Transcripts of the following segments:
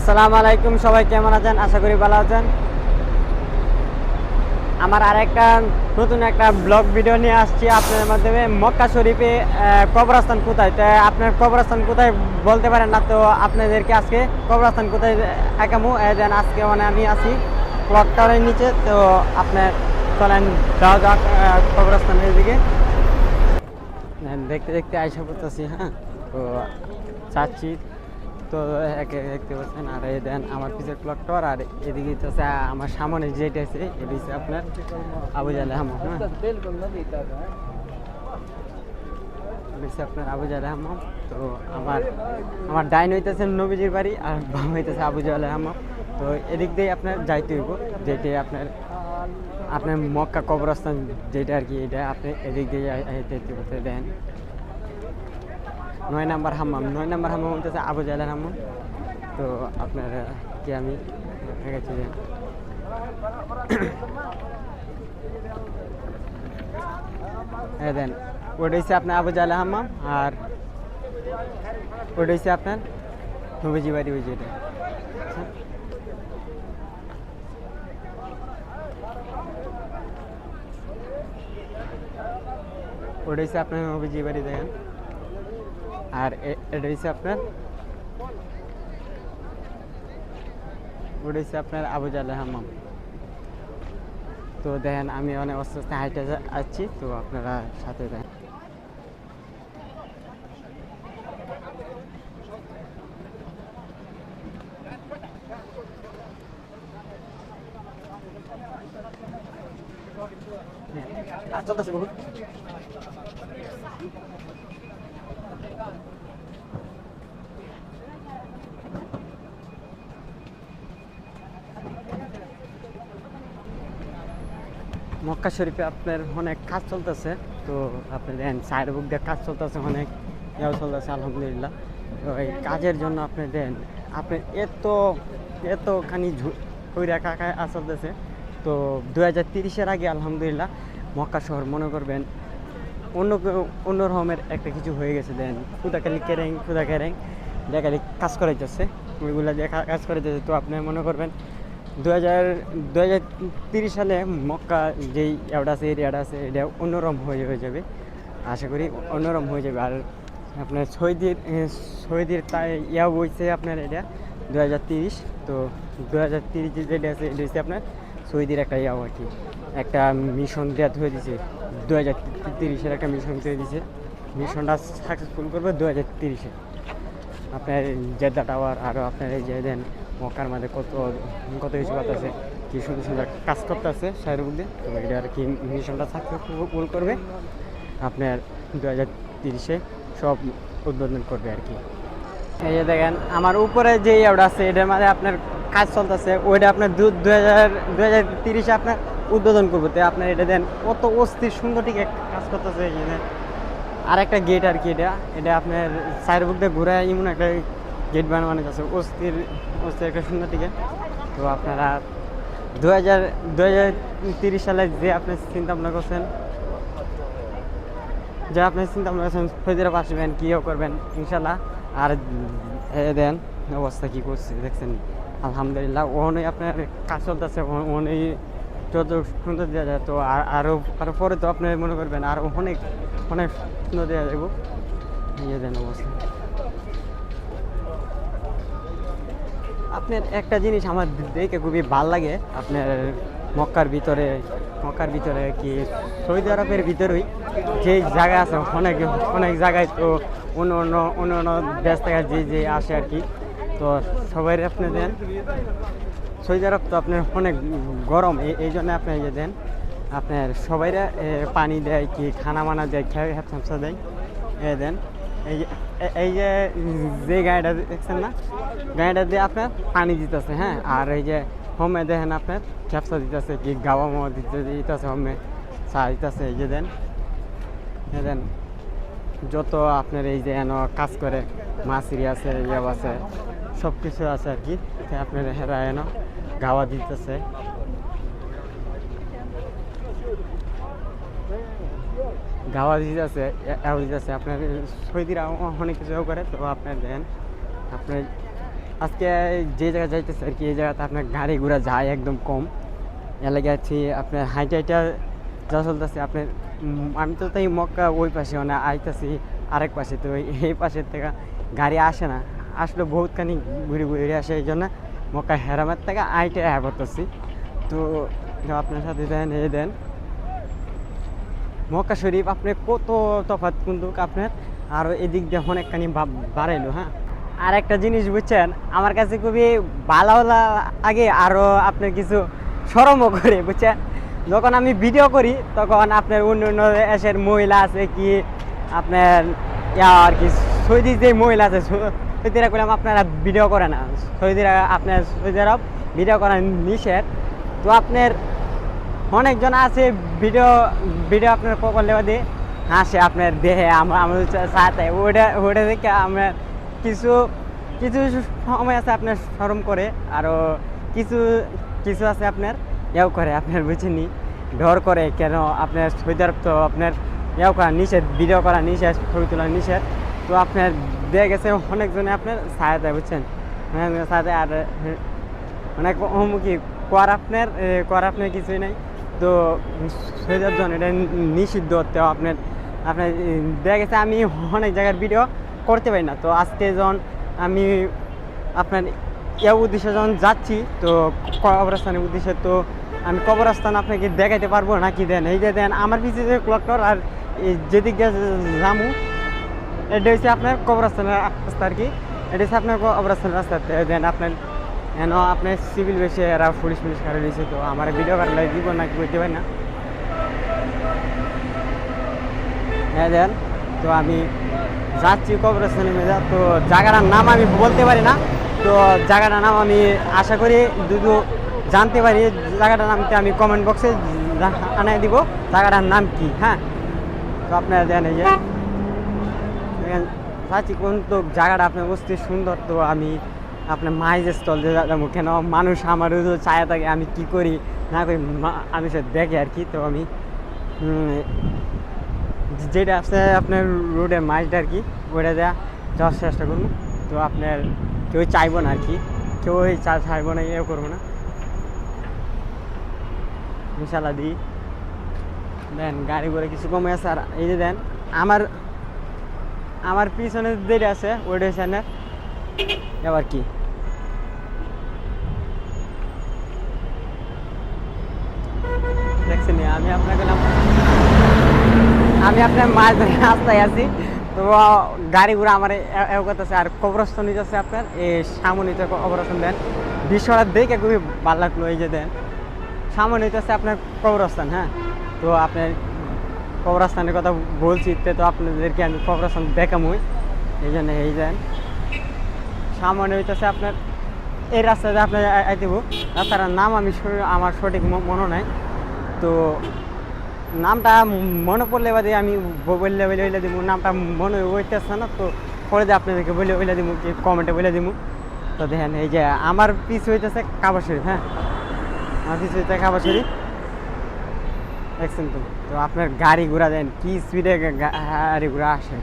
আসসালামু আলাইকুম, সবাই কেমন আছেন? আশা করি ভালো আছেন। আমার আরেকটা নতুন একটা ব্লগ ভিডিও নিয়ে আসছি আপনাদের মাধ্যমে। মক্কা শরীফে কবরস্থান কোথায়? তো আপনার কবরস্থান কোথায় বলতে পারেন না, তো আপনাদেরকে আজকে কবরস্থান কোথায় একামু দেন, আজকে মানে আমি আছি ক্লক টাওয়ারের নিচে, তো আপনার চলেন, যাওয়া যাক কবরস্থানের দিকে। দেখতে দেখতে আইসা পড়তেছি হ্যাঁ। তো চাচ্ছি তো একে দেখতে পাচ্ছেন আর এই দেন আমার পিছের ক্লক টাওয়ার আর এদিকে হচ্ছে আমার সামনে যেটা আছে এটি হচ্ছে আপনার আবু জালে হামাম হ্যাঁ আপনার আবু জালে হামাম তো আমার আমার ডাইন হইতেছে নবীজির বাড়ি আর বাম হইতেছে আবু জালে হামাম তো এদিক দিয়ে আপনার যাইতে হইব যেটি আপনার আপনার মক্কা কবরস্থান যেটা আর কি এটা আপনি এদিক দিয়ে যেতে দেন নয় নাম্বার হাম্মাম। নয় নাম্বার হাম্মাম হচ্ছে আবু জালার হাম্মাম। তো আপনার কি আমি গেছি যে হ্যাঁ দেন ওটা আপনার আবু জালা হাম্মাম আর ওটা আপনার নবীজি বাড়ি ওই যেটা ওটা হচ্ছে আপনার নবীজি বাড়ি দেখেন। আর এটা হচ্ছে আপনার ওটা হচ্ছে আপনার আবু জালে হাম্মাম। তো দেখেন, আমি অনেক অসুস্থ, হাইটে আছি, তো আপনারা সাথে দেখেন আর চলতেছে বহুত মক্কা শরীফে আপনার অনেক কাজ চলতেছে। তো আপনি দেন সাইড বুক দিয়ে কাজ চলতেছে অনেক ইয়েও চলতেছে, আলহামদুলিল্লাহ। তো এই কাজের জন্য আপনি দেন আপনি এত, এতখানি কইরা কাকায় চলতেছে। তো দু হাজার তিরিশের আগে আলহামদুলিল্লাহ মক্কা শহর, মনে করবেন, অন্য অন্য রকমের একটা কিছু হয়ে গেছে। দেন খুদাকালি কেরেং খুদা কেরেং দেখালি কাজ করাইতেছে। ওইগুলা দিয়ে কা- কাজ করাইতেছে। তো আপনি মনে করবেন দু হাজার দু হাজার তিরিশ সালে মক্কা যেই এরিয়াটা আছে এরিয়াটা আছে, এটা অন্যরকম হয়ে হয়ে যাবে। আশা করি অন্যরকম হয়ে যাবে। আর আপনার সৌদির সৌদির তাই ইয়া বইছে আপনার এটা দু হাজার তিরিশ। তো দু হাজার তিরিশ যেটা আছে, এটা হচ্ছে আপনার সৌদির একটা ইয়াও আর কি। একটা মিশন দেওয়া হয়ে দিছে। দু হাজার তিরিশের একটা মিশন দিয়ে দিছে। মিশনটা সাকসেসফুল করবে দু হাজার তিরিশে। আপনার জেদ্দা টাওয়ার আরও আপনার এই যে দেন মক্কার মাঝে কত কত কিছু আছে কি সুন্দর সুন্দর কাজ করতে আছে শাহরুখ দিয়ে তো এটা আর কি মিশনটা সাকসেসফুল করবে। আপনার দু হাজার তিরিশে সব উদ্বোধন করবে আর কি। এই যে দেখেন, আমার উপরে যে ওটা আছে, এটার মাঝে আপনার কাজ চলতেছে, ওইটা আপনার দু হাজার দু হাজার তিরিশে আপনার উদ্বোধন করব। তো আপনার এটা দেন কত অস্থির, সুন্দর টিকে কাজ করতেছে এই দেন। আর একটা গেট আর কি এটা। এটা আপনার সাইড বুক দিয়ে ঘুরে এমন একটা গেট বানানো আছে। অস্থির অস্থির একটা সুন্দর টিকে তো আপনারা দু হাজার দু হাজার তিরিশ সালে যে আপনি চিন্তা ভাবনা করছেন, যে আপনি চিন্তা ভাবনা করছেন, ফেজেরা আসবেন কীও করবেন ইনশাল্লাহ আর দেন, অবস্থা কী করছে, দেখছেন? আলহামদুলিল্লাহ ওখানে আপনার কাজ চলতেছে ওখানে যত সুন্দর দেওয়া যায় তো আর আরও আরও পরে তো আপনি মনে করবেন আরও অনেক অনেক সুন্দর দেওয়া যাব ইয়ে দেন অবস্থা। আপনার একটা জিনিস আমার দেখে খুবই ভালো লাগে, আপনার মক্কার ভিতরে মক্কার ভিতরে কি সৌদি আরবের ভিতরেই যে জায়গা আছে, অনেক অনেক জায়গায় তো অন্য অন্য অন্য অন্য দেশ থেকে যে যে আসে আর কি। তো সবাই আপনি দেন। সৌদি আরব তো আপনার অনেক গরম। এই জন্য আপনি ইয়ে দেন, আপনার সবাইরা পানি দেয় কি, খানা মানা দেয়, খেয়ে হ্যাপসা দেয়। এ দেন, এই যে এই যে যে গাড়িটা দেখছেন না, গাড়িটা দিয়ে আপনার পানি দিতেছে হ্যাঁ? আর এই যে, হোমে দেখেন আপনার খেপসা দিতেছে, কি গাওয়া মাওয়া দিতে দিতেছে হোমে, চা দিতেছে, এই যে দেন, এ দেন, যত আপনার এই যে এন কাজ করে মাছরি আছে ইয়ে আছে সব কিছু আছে আর কি আপনার হেরা এন। গাওয়া দিতেছে। গাওয়া দিতেছে এও দিতেছে। আপনার সৈদিরা অনেক কিছু করে, তো আপনার দেন আপনার আজকে যে জায়গায় যাইতেছে আর কি, এই জায়গাতে আপনার গাড়ি ঘোড়া যায় একদম কম। এলাকা আছি আপনার হাইটা হাইটা যা চলতেছে, আপনার আমি তো তাই মক্কা ওই পাশে মানে আইতেছি আরেক পাশে, তো এই পাশের থেকে গাড়ি আসে না। আসলে বহুতখানি ঘুরে ঘুরে আসে, এই জন্য মক্কা হেরামের থেকে আইটা হ্যাঁ করতেছি। তো আপনার সাথে দেন এই দেন। মক্কা শরীফ, আপনি কত তফাৎ কিন্তু আপনার? আরও এদিক দিয়ে অনেকখানি বাড়াইলো হ্যাঁ? আর একটা জিনিস বুঝছেন, আমার কাছে খুবই ভালো আগে আরও আপনার কিছু সরমও করে, বুঝছেন? যখন আমি ভিডিও করি, তখন আপনার অন্য অন্য দেশের মহিলা আছে কি, আপনার আর কি, সৌদি যে মহিলা আছে সৌদিরা করলাম আপনারা ভিডিও করে না। সৌদিরা আপনার সৌদিরা ভিডিও করা নিষেধ। তো আপনার অনেকজন আছে ভিডিও ভিডিও আপনার করলে বাদে হাসে আপনার দেহে। আমরা আমাদের সাথে। ওটা ওটা দেখে আমরা কিছু কিছু সময় আছে আপনার সরম করে আরও কিছু কিছু আছে আপনার ইয়েও করে, আপনার বুঝিনি ডর করে কেন? আপনার সৌদি আরব তো আপনার ইয়েও করা নিষেধ ভিডিও করা নিষেধ, ছবি তোলা নিষেধ। তো আপনার দিয়ে গেছে অনেকজনে আপনার সহায়তা বুঝছেন? সাথে আর অনেক কি কর আপনার কর আপনার কিছুই নাই। তো সেটার জন্য এটা নিষিদ্ধ তো আপনার আপনার দেখা গেছে আমি অনেক জায়গার ভিডিও করতে পারি না। তো আজকে যখন আমি আপনার এ উদ্দেশ্যে যখন যাচ্ছি, তো কবরস্থানের উদ্দেশ্যে, তো আমি কবরস্থান আপনাকে দেখাইতে পারব না কি দেন? এই যে দেন, আমার পিছিয়ে যে ক্লকটর আর যেদিকে জামু এটা হচ্ছে আপনার কবরস্থানের রাস্তা আর কি। এটা হচ্ছে আপনার কবরস্থানের রাস্তা। দেন আপনার, এন আপনার সিভিল বেশি, এরা পুলিশ পুলিশ কারও রয়েছে তো আমার ভিডিও কাটলে দিব না করতে পারি না। হ্যাঁ দেন, তো আমি যাচ্ছি কবরস্থানে মেজা তো জায়গাটার নাম আমি বলতে পারি না। তো জায়গাটার নাম আমি আশা করি দুদু জানতে পারি। জায়গাটার নামকে আমি কমেন্ট বক্সে আনাই দিব। জায়গাটার নাম কি? হ্যাঁ তো আপনারা দেন এই যে। দেখেন চাচি, কোন তো জায়গাটা আপনার বসতে সুন্দর? তো আমি আপনার মাইজের দিয়ে যাব, কেন মানুষ আমার তো চায় থাকে, আমি কি করি? না করি আমি সে দেখে আর কি। তো আমি যেটা আছে আপনার রোডের মাইজটা আর কি, ওইটা দেওয়া যাওয়ার চেষ্টা করব। তো আপনার কেউ চাইব না আর কি। কেউ ওই চা চাইব না ইয়ে করব না। ইনশাল্লাহ দিই। দেন, গাড়ি করে কিছু কমে আছে। আর এই যে দেন, আমার আমার পিছনে যেটা আছে আপনার আবার কি? দেখছেন আমি আপনাকে আমি আপনার মাছ ধরে রাস্তায় আছি। তো, গাড়ি ঘোড়া আমার করতেছে, আর কবরস্থান নিতেছে আপনার এই সামনিতে কবরস্থান দেন। বিশ্বরাত দেখে খুবই ভালো লাগল এই যে দেন। সামনে হইতেছে আপনার কবরস্থান হ্যাঁ? তো, আপনার কবরস্থানের কথা বলছি, তে তো আপনাদেরকে আমি কবরস্থান দেখামই। এই জন্য এই দেন সামনে হইতেছে আপনার, এই রাস্তাতে আপনার আইতেব রাস্তার নাম আমি আমার সঠিক মনে নাই। তো নামটা মনে পড়লে বাদে আমি বললে বলে বলে দিব নামটা মনে হইতেছে না, তো পরে দিয়ে আপনাদেরকে বলে বলে দিব কি কমেন্টে বলে দিব তো দেখেন, এই যে আমার পিছ হইতেছে কাবা শরীফ হ্যাঁ? আমার পিছ হইতে কাবা শরীফ। দেখছেন তো? তো আপনার গাড়ি ঘোড়া দেন, কি স্পিডে গাড়ি ঘোড়া আসে?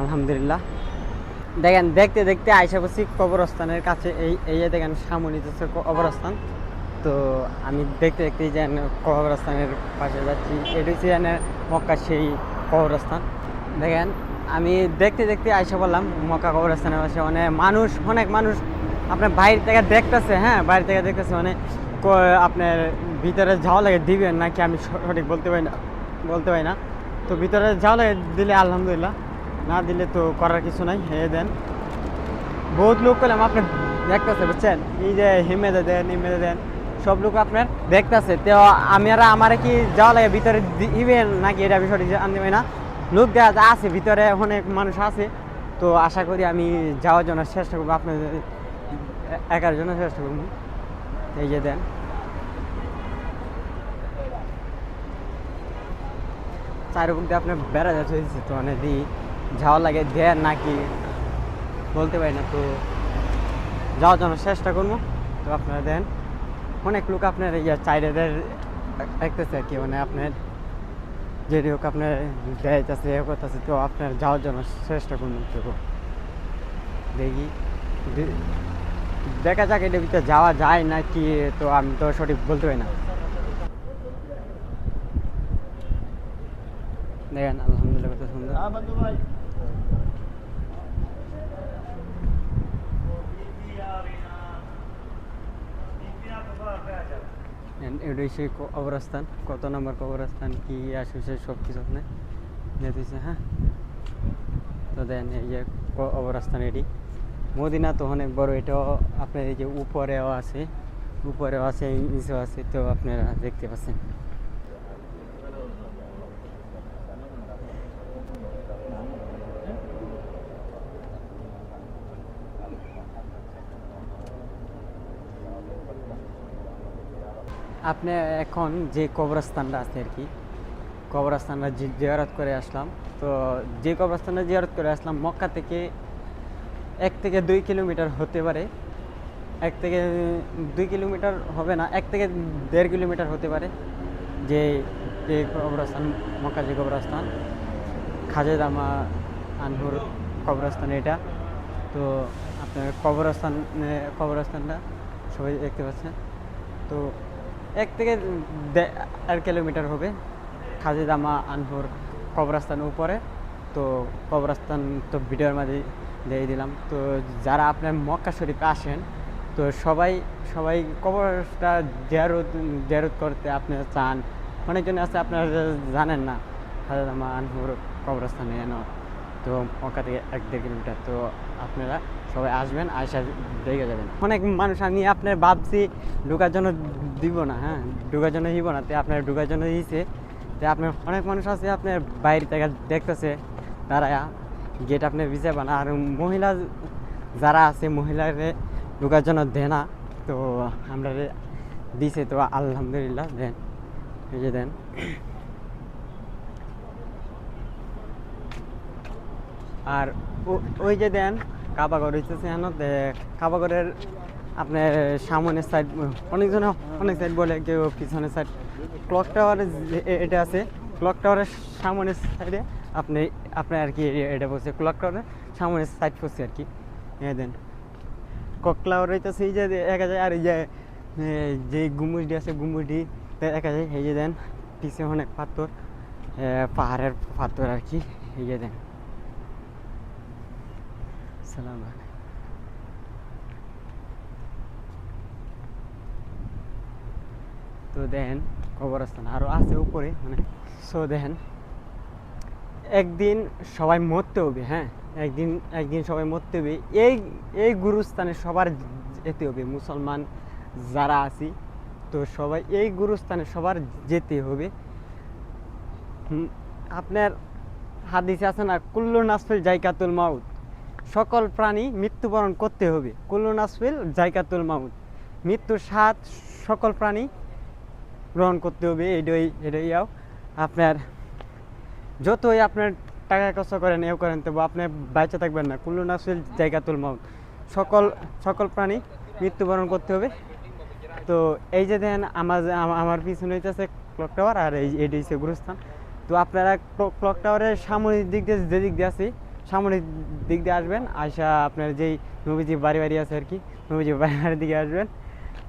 আলহামদুলিল্লাহ। দেখেন, দেখতে দেখতে আইসা বসি কবরস্থানের কাছে, এই এই দেখেন, সামনে হচ্ছে কবরস্থান তো আমি দেখতে দেখতে যেন কবরস্থানের পাশে যাচ্ছি এটি হচ্ছে এনে মক্কা সেই কবরস্থান। দেখেন, আমি দেখতে দেখতে আইসা বললাম মক্কা কবরস্থানের পাশে। মানে মানুষ, অনেক মানুষ আপনার বাইরে থেকে দেখতেছে হ্যাঁ? বাইরে থেকে দেখতেছে মানে আপনার ভিতরে যাওয়া লাগে দিবেন নাকি আমি সঠিক বলতে পারি না? বলতে পারি না। তো ভিতরে যাওয়া লাগে দিলে আলহামদুলিল্লাহ। না দিলে তো করার কিছু নাই, হে দেন। বহুত লোক পেলাম আপনি দেখতেছে, বুঝছেন? এই যে হিমেদে দেন হিমেদে দেন, সব লোক আপনার দেখতেছে। তো আমি আর আমার কি যাওয়া লাগে ভিতরে দিবেন নাকি এটা বিষয়টি জানতে পারি না? লোক দেখা আছে, ভিতরে অনেক মানুষ আছে। তো আশা করি আমি যাওয়ার জন্য চেষ্টা করব, আপনাদের একার জন্য চেষ্টা করব। এই যে দেন। চারিদিক দিয়ে আপনার বেড়া যাচ্ছে তো মানে দিই যাওয়া লাগে দেন নাকি বলতে পারি না, তো যাওয়ার জন্য চেষ্টা করব। তো আপনারা দেন, অনেক লোক আপনার ইয়ে চাইরেদের দেখতেছে আর কি মানে আপনার যেটি হোক আপনার দেখাইতেছে এ করতেছে, তো আপনার যাওয়ার জন্য চেষ্টা করুন তো দেখি। দেখা যাক এটার ভিতরে যাওয়া যায় না কি তো আমি তো সঠিক বলতে পারি না। দেখেন আলহামদুলিল্লাহ কত সুন্দর। এটা হচ্ছে কবরস্থান। কত নম্বর কবরস্থান কি আসছে সব কিছু আপনি দিতেছে হ্যাঁ? তো দেন এই যে কবরস্থান এটি। মদিনা তো অনেক বড় এটাও আপনার এই যে উপরেও আছে উপরেও আছে নিচেও আছে তো আপনারা দেখতে পাচ্ছেন। আপনি এখন যে কবরস্থানটা আছে আর কি, কবরস্থানটা জিয়ারত করে আসলাম। তো যে কবরস্থানটা জিয়ারত করে আসলাম, মক্কা থেকে এক থেকে দুই কিলোমিটার হতে পারে। এক থেকে দুই কিলোমিটার হবে না, এক থেকে দেড় কিলোমিটার হতে পারে যে যে কবরস্থান মক্কা যে কবরস্থান। খাজেদামা আনহুর কবরস্থান এটা। তো আপনার কবরস্থান কবরস্থানটা সবাই দেখতে পাচ্ছেন। তো এক থেকে দেড় কিলোমিটার হবে। খাজেদামা, আনহুর কবরস্থান উপরে। তো কবরস্থান তো ভিডিওর মাঝে দিয়ে দিলাম। তো যারা আপনার মক্কা শরীফে আসেন, তো সবাই সবাই কবরটা জিয়ারত জিয়ারত করতে আপনি চান। অনেকজন আছে আপনারা জানেন না, খাজেদামা, আনহুর কবরস্থানে এন। তো মক্কা থেকে এক দেড় কিলোমিটার, তো আপনারা সবাই আসবেন আয়সা দেখে যাবেন। অনেক মানুষ আমি আপনার ভাবছি ঢুকার জন্য দিব না হ্যাঁ ঢুকার জন্য দিব না, তো আপনার ঢুকার জন্য দিয়েছে তো আপনার অনেক মানুষ আছে আপনার বাইরে থেকে দেখতেছে দাঁড়ায়া গেট আপনি ভিজে বানা, আর মহিলা যারা আছে মহিলারে ঢুকার জন্য দেয় না, তো আমরা দিছে, তো আলহামদুলিল্লাহ দেন, এই যে দেন। আর ওই যে দেন, কাবাগর হইতেছে হেন কাবাগরের আপনার সামনের সাইড অনেকজন, অনেক সাইড বলে, কেউ পিছনের সাইড ক্লক টাওয়ারে এটা আছে। ক্লক টাওয়ারের সামনের সাইডে আপনি আপনার আর কি এটা বলছে ক্লক টাওয়ারের সামনের সাইড পড়ছে আর কি। এ দেন। ক্লক টাওয়ার হইতেছে এই যে দেখা যায় আর এই যে যে গুমুসডি আছে গুমুসডি দেখা যায় এই যে দেন, পিছে অনেক পাথর পাহাড়ের পাথর আর কি, এই যে দেন। সালাম আলাইকুম। তো দেখেন, কবরস্থান আরও আছে উপরে মানে সো দেখেন, একদিন সবাই মরতে হবে হ্যাঁ? একদিন একদিন সবাই মরতে হবে, এই এই গুরুস্থানে সবার যেতে হবে, মুসলমান যারা আছি, তো সবাই এই গুরুস্থানে সবার যেতে হবে। আপনার হাদিসে আছে না, কুল্লু নাসফিল জাইকাতুল মাউত। সকল প্রাণী মৃত্যুবরণ করতে হবে। কুল্লু নাসফিল, জাইকাতুল মাউত। মৃত্যুর স্বাদ সকল প্রাণী গ্রহণ করতে হবে। এটাই এটাইও আপনার যতই আপনার টাকা খরচ করেন, এও করেন, তবু আপনি বাইচে থাকবেন না। কুল্লু নাসফিল, জাইকাতুল মাউত। সকল সকল প্রাণী মৃত্যুবরণ করতে হবে। তো এই যে দেন আমার আমা- আমার পিছনে হইতেছে ক্লক টাওয়ার আর এই, এটি হচ্ছে গুরুস্থান। তো আপনারা ক্লক টাওয়ারের সামনের দিক দিয়ে, যে দিক দিয়ে আছে সামনের দিক দিয়ে আসবেন আসা আপনার যেই নবীজি বাড়ি বাড়ি আছে আর কি, নবীজি বাড়ি বাড়ির দিকে আসবেন।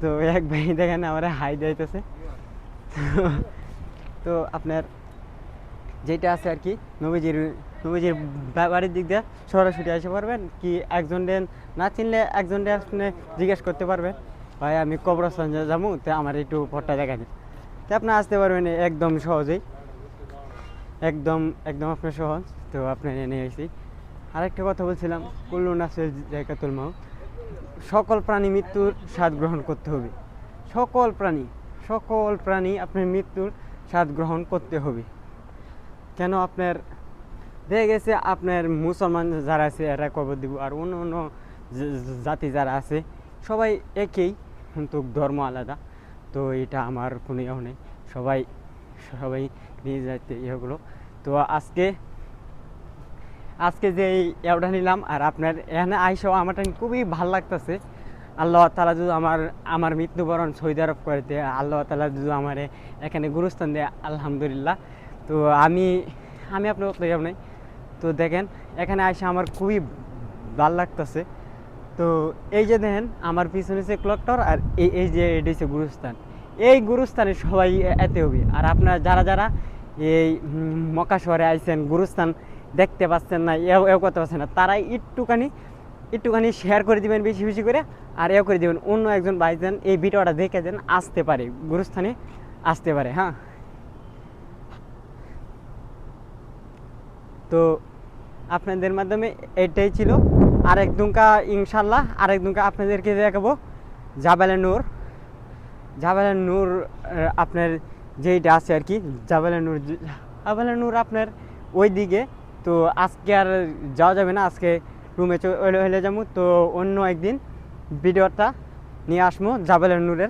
তো এক ভাই দেখেন আমার হাই যাইতেছে। তো আপনার যেটা আছে আর কি, নবীজির নবীজির বাড়ির দিক দিয়ে সরাসরি আসতে পারবেন। কি একজন না চিনলে একজন আপনি জিজ্ঞেস করতে পারবেন, ভাই, আমি কবরস্থান যাব, তো আমার একটু পটটা দেখা দিন। তো আপনি আসতে পারবেন একদম সহজেই। একদম একদম আপনার সহজ। তো আপনি এনে এসেছি আরেকটা কথা বলছিলাম, কুল্লু নাসের জায়গাতুল মাও সকল প্রাণী মৃত্যুর স্বাদ গ্রহণ করতে হবে। সকল প্রাণী সকল প্রাণী আপনার মৃত্যুর স্বাদ গ্রহণ করতে হবে। কেন আপনার, দেখা গেছে আপনার মুসলমান যারা আছে, এরা কবর দিব, আর অন্য অন্য জাতি যারা আছে, সবাই একই কিন্তু ধর্ম আলাদা। তো এটা আমার কোনো ইয়ে নেই। সবাই সবাই নিয়ে যাইতে ইয়েগুলো। তো আজকে আজকে যে ইয়াটা নিলাম, আর আপনার এখানে আইসাও আমারটা খুবই ভালো লাগতেছে। আল্লাহ তালা যদি আমার আমার মৃত্যুবরণ সৌদি আরব করে দেয়, আল্লাহ তালা যদি আমার এখানে গুরুস্থান দেয়, আলহামদুলিল্লাহ। তো আমি আমি আপনার ইয়ে নেই। তো দেখেন, এখানে আইসা আমার খুবই ভালো লাগতেছে। তো এই যে দেখেন, আমার পিছনে হচ্ছে ক্লক আর এই এই যে এটি হচ্ছে গুরুস্থান। এই গুরুস্থানে সবাই এতে হবে। আর আপনারা যারা যারা এই মক্কা শহরে আইছেন, গুরুস্থান দেখতে পাচ্ছেন না, এও এও করতে পারছেন না। তারাই একটুখানি একটুখানি শেয়ার করে দিবেন বেশি বেশি করে, আর এও করে দিবেন। অন্য একজন ভাইজান এই ভিডিওটা দেখে যেন আসতে পারে, গুরুস্থানে আসতে পারে হ্যাঁ। তো আপনাদের মাধ্যমে এটাই ছিল। আরেক দুঙ্কা ইনশাল্লাহ আরেক দুঙ্কা আপনাদেরকে দেখাবো। জাবালে নূর। জাবালে নূর আপনার যেইটা আছে আর কি, জাবালে নূর জাবালে নূর আপনার ওই দিকে তো আজকে আর যাওয়া যাবে না, আজকে রুমে হলে যাব। তো অন্য একদিন ভিডিওটা নিয়ে আসব, জাবেল নূরের।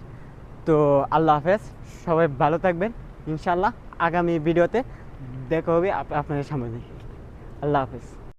তো আল্লাহ হাফেজ, সবাই ভালো থাকবেন ইনশাল্লাহ আগামী ভিডিওতে দেখা হবে আপ- আপনাদের সামনে। আল্লাহ হাফেজ।